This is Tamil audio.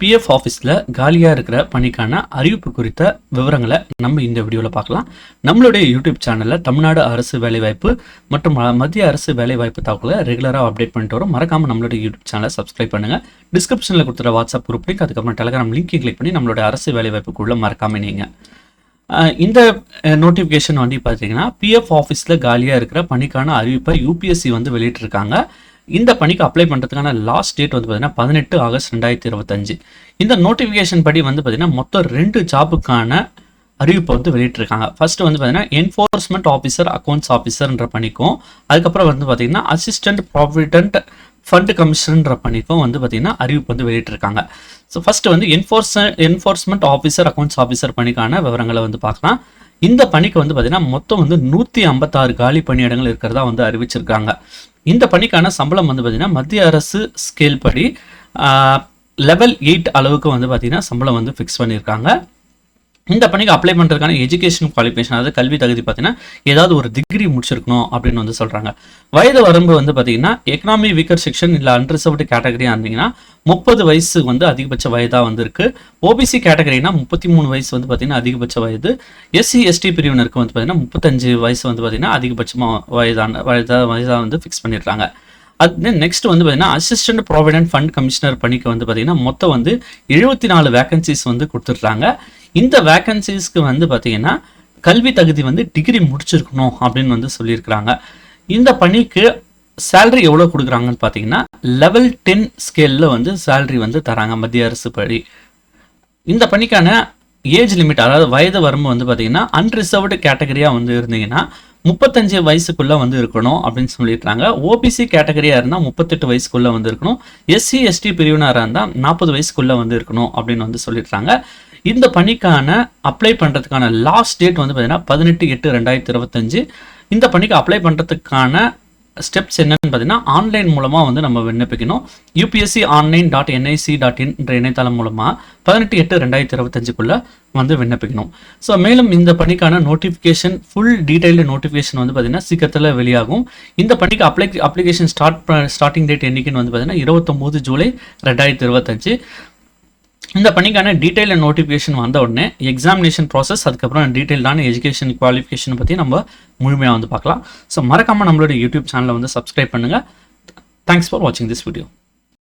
பிஎஃப் ஆஃபீஸில் காலியாக இருக்கிற பணிக்கான அறிவிப்பு குறித்த விவரங்களை நம்ம இந்த வீடியோவில் பார்க்கலாம். நம்மளுடைய யூடியூப் சேனலில் தமிழ்நாடு அரசு வேலைவாய்ப்பு மற்றும் ம- மத்திய அரசு வேலைவாய்ப்பு தகவலை ரெகுலராக அப்டேட் பண்ணிட்டு வரும். மறக்காமல் நம்மளுடைய யூடியூப் சேனலை சப்ஸ்கிரைப் பண்ணுங்கள் டிஸ்கிரிப்ஷனில் கொடுத்துற வாட்ஸ்அப் குரூப் லிங்க் அதுக்கப்புறம் டெலகிராம் லிங்க்கை கிளிக் பண்ணி நம்மளுடைய அரசு வேலைவாய்ப்புக்குள்ளே மறக்காமல் நீங்கள் இந்த நோட்டிஃபிகேஷன் வந்து பார்த்தீங்கன்னா பிஎஃப் ஆஃபீஸில் காலியாக இருக்கிற பணிக்கான அறிவிப்பை யூபிஎஸ்சி வந்து வெளியிட்டிருக்காங்க. இந்த பணிக்கு அப்ளை பண்ணுறதுக்கான லாஸ்ட் டேட் வந்து பார்த்தீங்கன்னா பதினெட்டு ஆகஸ்ட் ரெண்டாயிரத்தி இருபத்தஞ்சு. இந்த நோட்டிஃபிகேஷன் படி வந்து பார்த்தீங்கன்னா மொத்தம் ரெண்டு ஜாபுக்கான அறிவிப்பை வந்து வெளியிட்டிருக்காங்க. ஃபர்ஸ்ட் வந்து பார்த்தீங்கன்னா என்ஃபோர்ஸ்மெண்ட் ஆஃபீஸர் அக்கௌண்ட்ஸ் ஆஃபீஸர்ன்ற பணிக்கும் அதுக்கப்புறம் வந்து பார்த்தீங்கன்னா அசிஸ்டன்ட் ப்ராவிடென்ட் ஃபண்ட் கமிஷனர்ன்ற பணிக்கும் வந்து பார்த்தீங்கன்னா அறிவிப்பு வந்து வெளியிட்டிருக்காங்க. ஸோ ஃபர்ஸ்ட் வந்து enforce enforcement officer accounts officer பணிக்கான விவரங்களை வந்து பார்க்கலாம். இந்த பணிக்கு வந்து பார்த்தீங்கன்னா மொத்தம் வந்து நூற்றி ஐம்பத்தாறு காலி பணியிடங்கள் இருக்கிறதா வந்து அறிவிச்சிருக்காங்க. இந்த பணிக்கான சம்பளம் வந்து பார்த்தீங்கன்னா மத்திய அரசு ஸ்கேல் படி லெவல் எயிட் அளவுக்கு வந்து பார்த்தீங்கன்னா சம்பளம் வந்து ஃபிக்ஸ் பண்ணியிருக்காங்க. இந்த பணிக்கு அப்ளை பண்ணுறதுக்கான எஜுகேஷன் குவாலிஃபிகேஷன் அதாவது கல்வி தகுதி பார்த்தீங்கன்னா ஏதாவது ஒரு டிகிரி முடிச்சிருக்கணும் அப்படின்னு வந்து சொல்கிறாங்க வயது வரம்பு வந்து பார்த்தீங்கன்னா எக்கனாமி வீக்கர் செக்ஷன் இல்லை அன்ரிசர்வ்டு கேட்டகரியாக இருந்தீங்கன்னா முப்பது வயசு வந்து அதிகபட்ச வயதாக வந்து ஓபிசி கேட்டகரினா முப்பத்தி மூணு வயசு வந்து பார்த்தீங்கன்னா அதிகபட்ச வயது. எஸ்சி எஸ்டி பிரிவினருக்கு வந்து பார்த்தீங்கன்னா முப்பத்தஞ்சு வயசு வந்து பார்த்தீங்கன்னா அதிகபட்சமாக வயதான வயதாக வயதாக வந்து ஃபிக்ஸ் பண்ணிடுறாங்க அது நெக்ஸ்ட் வந்து பார்த்தீங்கன்னா அசிஸ்டன்ட் ப்ராவிடென்ட் ஃபண்ட் கமிஷனர் பணிக்கு வந்து பார்த்தீங்கன்னா மொத்தம் வந்து எழுபத்தி நாலு வேகன்சிஸ் வந்து கொடுத்துட்றாங்க இந்த வேக்கன்சிஸ்க்கு வந்து பார்த்தீங்கன்னா கல்வி தகுதி வந்து டிகிரி முடிச்சிருக்கணும் அப்படின்னு வந்து சொல்லியிருக்கிறாங்க. இந்த பணிக்கு சேல்ரி எவ்வளோ கொடுக்குறாங்கன்னு பார்த்தீங்கன்னா லெவல் டென் ஸ்கேலில் வந்து சேல்ரி வந்து தராங்க மத்திய அரசு படி. இந்த பணிக்கான ஏஜ் லிமிட் அதாவது வயது வரம்பு வந்து பார்த்தீங்கன்னா அன்ரிசர்வ்டு கேட்டகரியாக வந்து இருந்தீங்கன்னா முப்பத்தஞ்சு வயசுக்குள்ளே வந்து இருக்கணும் அப்படின்னு சொல்லிடுறாங்க ஓபிசி கேட்டகரியாக இருந்தால் முப்பத்தெட்டு வயசுக்குள்ளே வந்து இருக்கணும். எஸ்சி எஸ்டி பிரிவினராக இருந்தால் நாற்பது வயசுக்குள்ளே வந்து இருக்கணும் அப்படின்னு வந்து சொல்லிடுறாங்க இந்த பணிக்கான அப்ளை பண்ணுறதுக்கான லாஸ்ட் டேட் வந்து பார்த்தீங்கன்னா பதினெட்டு எட்டு ரெண்டாயிரத்தி இருபத்தஞ்சு. இந்த பணிக்கு அப்ளை பண்ணுறதுக்கான ஸ்டெப்ஸ் என்னன்னு பார்த்தீங்கன்னா ஆன்லைன் மூலமாக வந்து நம்ம விண்ணப்பிக்கணும். UPSC online dot NIC dot in என்ற இணையதளம் மூலமாக பதினெட்டு எட்டு ரெண்டாயிரத்தி இருபத்தஞ்சுக்குள்ளே வந்து விண்ணப்பிக்கணும். ஸோ மேலும் இந்த பணிக்கான நோட்டிஃபிகேஷன் ஃபுல் டீடைல்டு நோட்டிஃபிகேஷன் வந்து பார்த்தீங்கன்னா சீக்கிரத்தில் வெளியாகும். இந்த பணிக்கு apply application start starting date என்றைக்குன்னு வந்து பார்த்தீங்கன்னா இருபத்தொம்போது ஜூலை ரெண்டாயிரத்தி இருபத்தஞ்சு. இந்த பணிக்கான டீட்டெயில் நோட்டிஃபிகேஷன் வந்த உடனே எக்ஸாமினேஷன் ப்ராசஸ் அதுக்கப்புறம் டீட்டெயிலான எஜுகேஷன் குவாலிஃபிகேஷன் பற்றி நம்ம முழுமையாக வந்து பார்க்கலாம். ஸோ மறக்காமல் நம்மளோட யூடியூப் சேனலை வந்து சப்ஸ்கிரைப் பண்ணுங்கள் தேங்க்ஸ் ஃபார் வாட்சிங் திஸ் வீடியோ